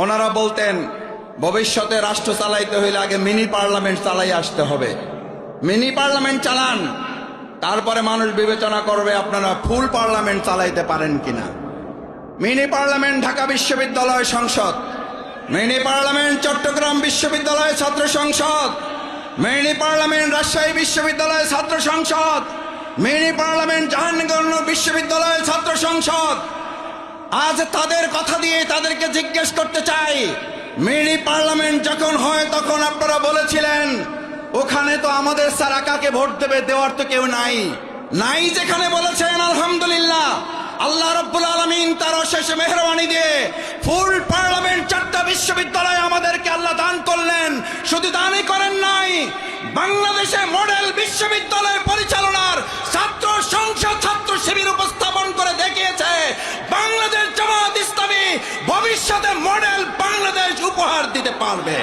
ওনারা বলতেন, ভবিষ্যতে রাষ্ট্র চালাইতে হইলে আগে মিনি পার্লামেন্ট চালাই আসতে হবে। মিনি পার্লামেন্ট চালান, তারপরে মানুষ বিবেচনা করবে আপনারা ফুল পার্লামেন্ট চালাইতে পারেন কিনা। মিনি পার্লামেন্ট ঢাকা বিশ্ববিদ্যালয় সংসদ, মিনি পার্লামেন্ট চট্টগ্রাম বিশ্ববিদ্যালয় ছাত্র সংসদ, মিনি পার্লামেন্ট রাজশাহী বিশ্ববিদ্যালয় ছাত্র সংসদ, মিনি পার্লামেন্ট জাহাঙ্গীরনগর বিশ্ববিদ্যালয় ছাত্র সংসদ। আজ তাদের কথা দিয়ে তাদেরকে জিজ্ঞেস করতে চাই। মিনি পার্লামেন্ট যখন হয় তখন আপনারা বলেছিলেন, ওখানে তো আমাদের সারা কাকে ভোট দেবে দেওয়ার তো কেউ নাই। নাই যেখানে বলেছেন, আলহামদুলিল্লাহ। আল্লাহ রব্বুল আলমিন তার অশেষ মেহরবানি দিয়ে ফুল পার্লামেন্ট চারটা বিশ্ববিদ্যালয় আমাদেরকে আল্লাহ দান করলেন। শুধু দানই করেন নাই, বাংলাদেশে মডেল বিশ্ববিদ্যালয় ভবিষ্যতে মডেল বাংলাদেশ উপহার দিতে পারবে।